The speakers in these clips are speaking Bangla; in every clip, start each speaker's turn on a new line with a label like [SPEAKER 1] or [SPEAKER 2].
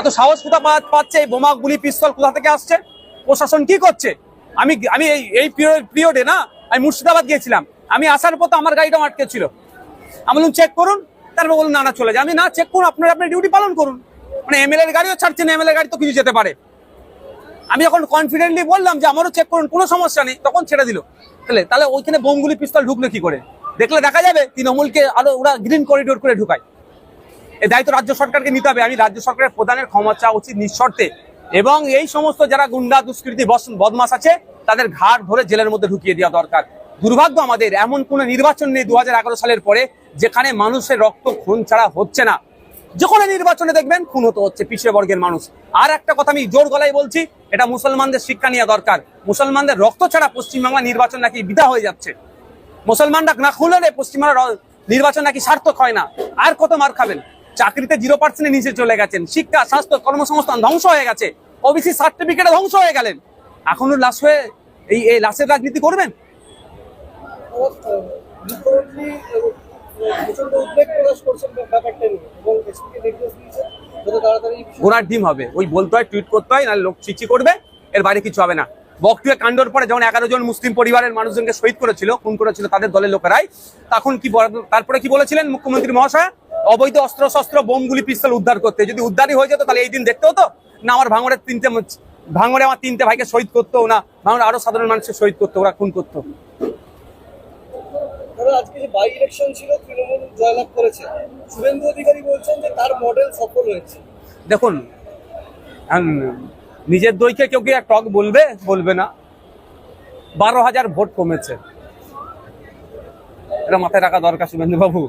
[SPEAKER 1] এত সাহস কোথা পাচ্ছে? এই বোমা, গুলি, পিস্তল কোথা থেকে আসছে? প্রশাসন কি করছে? আমি আমি এই এই পিরিয়ডে না, আমি মুর্শিদাবাদ গিয়েছিলাম। আমি আসার তো আমার গাড়িটা আটকে ছিল। আমি বললাম, চেক করুন। তারপর বলুন না না, চলে যায় আমি না, চেক করুন, আপনারা আপনার ডিউটি পালন করুন। মানে এমএলএ এর গাড়িও ছাড়ছেন এমএলএ গাড়ি তো কিছু যেতে পারে। আমি যখন কনফিডেন্টলি বললাম যে, আমারও চেক করুন, কোনো সমস্যা নেই, তখন ছেড়ে দিল। তাহলে তাহলে ওইখানে বোমগুলি পিস্তল ঢুকলো কি করে? দেখলে দেখা যাবে, তৃণমূলকে আরও ওরা গ্রিন করিডোর করে ঢুকায়। এই দায়িত্ব রাজ্য সরকারকে নিতে হবে। আমি রাজ্য সরকারের প্রধানের ক্ষমা চাওয়া উচিত নিঃশর্তে। এবং এই সমস্ত যারা গুন্ডা, দুষ্কৃতি বদমাস আছে, তাদের ঘাট ধরে জেলের মধ্যে ঢুকিয়ে দেওয়া দরকার। দুর্ভাগ্য আমাদের, এমন কোন নির্বাচন নেই দুহাজার এগারো সালের পরে, যেখানে মানুষের রক্ত খুন ছাড়া হচ্ছে না। যে কোনো নির্বাচনে দেখবেন, খুন হতে হচ্ছে, পিছিয়ে বর্গের মানুষ। আর একটা কথা আমি জোর গলায় বলছি, এটা মুসলমানদের শিক্ষা নেওয়া দরকার। মুসলমানদের রক্ত ছাড়া পশ্চিমবাংলা নির্বাচন নাকি বিধা হয়ে যাচ্ছে। মুসলমানরা না খুললে পশ্চিমবাংলার র- নির্বাচন নাকি সার্থক হয় না। আর কত মার খাবেন? চাকরিতে জিরো পার্সেন্টে নিচে চলে গেছেন। শিক্ষা, স্বাস্থ্য, কর্মসংস্থান ধ্বংস হয়ে গেছে। ওবিসি সার্টিফিকেটে ধ্বংস হয়ে গেলেন। এখনও লাশ হয়ে এই এই লাশের রাজনীতি করবেন? ঘোড়ার ডিম হবে। ওই বলতে হয় টুইট করতে হয়, নাহলে লোক চিচি করবে, এর বাইরে কিছু হবে না। বকটুয়ে কাণ্ডর পরে যেমন এগারো জন মুসলিম পরিবারের মানুষজনকে শহীদ করেছিল, খুন করেছিল তাদের দলের লোকেরাই, তখন কি তারপরে কি বলেছিলেন মুখ্যমন্ত্রী মহাশয়? অবৈধ অস্ত্র শস্ত্র বোমগুলি পিস্তল উদ্ধার করতে। যদি উদ্ধারই হয়ে যেত তাহলে এই দিন দেখতে হতো? না আমার ভাঙড়ের তিনটে ভাঙড়ে আমার তিনটে ভাইকে শহীদ করতো না ভাঙড়ে আরও সাধারণ মানুষকে শহীদ করতো ওরা খুন করতো।
[SPEAKER 2] আজকে যে বাই ইলেকশন ছিল তৃণমূল জয়লাভ করেছে। শুভেন্দু অধিকারী বলছেন যে তার মডেল সফল হয়েছে।
[SPEAKER 1] দেখুন নিজের দইকে কেউ কি টক বলবে? বলবে না। বারো হাজার ভোট কমেছে। এটা মাথায় রাখা দরকার শুভেন্দু বাবু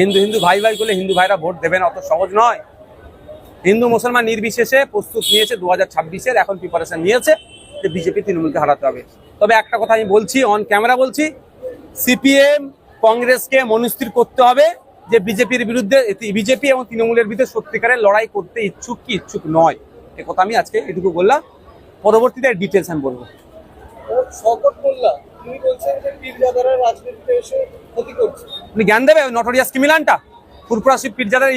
[SPEAKER 1] হিন্দু হিন্দু ভাই ভাই বলে হিন্দু ভাইরা ভোট দেবে না, অত সহজ নয়। হিন্দু মুসলমান নির্বিশেষে প্রস্তুত নিয়েছে দু হাজার ছাব্বিশের, এখন প্রিপারেশন নিয়েছে যে বিজেপি তৃণমূলকে হারাতে হবে। তবে একটা কথা আমি বলছি অন ক্যামেরা বলছি সিপিএম কংগ্রেসকে মনস্থির করতে হবে যে বিজেপির বিরুদ্ধে বিজেপি এবং তৃণমূলের বিরুদ্ধে সত্যিকারের লড়াই করতে ইচ্ছুক কি ইচ্ছুক নয়। এ কথা আমি আজকে এটুকু বললাম। পরবর্তীতে ডিটেলস আমি বলব।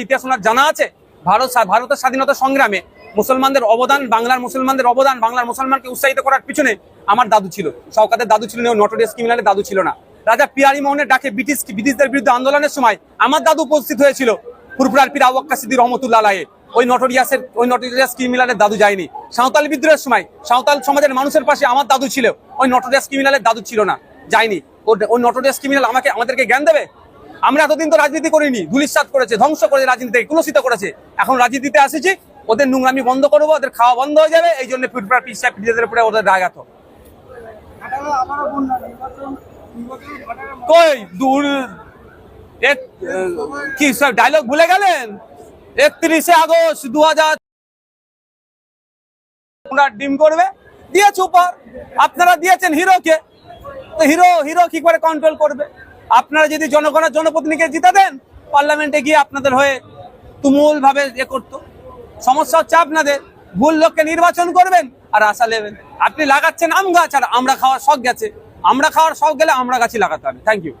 [SPEAKER 1] ইতিহাস জানা আছে। ভারত ভারতের স্বাধীনতা সংগ্রামে মুসলমানদের অবদান, বাংলার মুসলমানদের অবদান মুসলমানকে উৎসাহিত করার পিছনে আমার দাদু ছিল। শওকাতের দাদু ছিল নটোরিয়াস ক্রিমিনালের দাদু ছিল না। রাজা পিয়ারি মোহনের ডাকে ব্রিটিশ ব্রিটিশদের বিরুদ্ধে আন্দোলনের সময় আমার দাদু উপস্থিত হয়েছিল। ফুরপুরার পীর আওয়াক্কা রহমতুল্লাহ ওই নটোরিয়াসের ওই নটোরিয়াস ক্রিমিনালের দাদু যায়নি। সাঁওতাল বিদ্রোহের সময়, সাঁওতাল সমাজের মানুষের পাশে আমার দাদু ছিল। ওই নটোরিয়াস ক্রিমিনালের দাদু ছিল না, যায়নি। ওই নটোরিয়াস ক্রিমিনাল আমাকে, আমাদেরকে জ্ঞান দেবে? আমরা এতদিন তো রাজনীতি করিনি ধুলিসাত করেছে, ধ্বংস করেছে রাজনীতিকে কুলসিত করেছে। এখন রাজনীতিতে আসেছি, ওদের নোংরামি বন্ধ করব, ওদের খাওয়া বন্ধ হয়ে যাবে, এই জন্য উপরে ওদের রাগাত কই, দূর কি সব ডায়লগ ভুলে গেলেন? একত্রিশে আগস্ট দু হাজার ডিম করবে। দিয়েছে উপর আপনারা দিয়েছেন হিরোকে। তো হিরো হিরো কি করে কন্ট্রোল করবে? আপনারা যদি জনগণের জনপ্রতিনিধিকে জিতে দেন পার্লামেন্টে গিয়ে আপনাদের হয়ে তুমুল ভাবে এ করতো। সমস্যা হচ্ছে আপনাদের। ভুল লোককে নির্বাচন করবেন আর আশা নেবেন। আপনি লাগাচ্ছেন আম গাছ আর আমরা খাওয়ার শখ গেছে। আমরা খাওয়ার শখ গেলে আমরা গাছই লাগাতে হবে। Thank you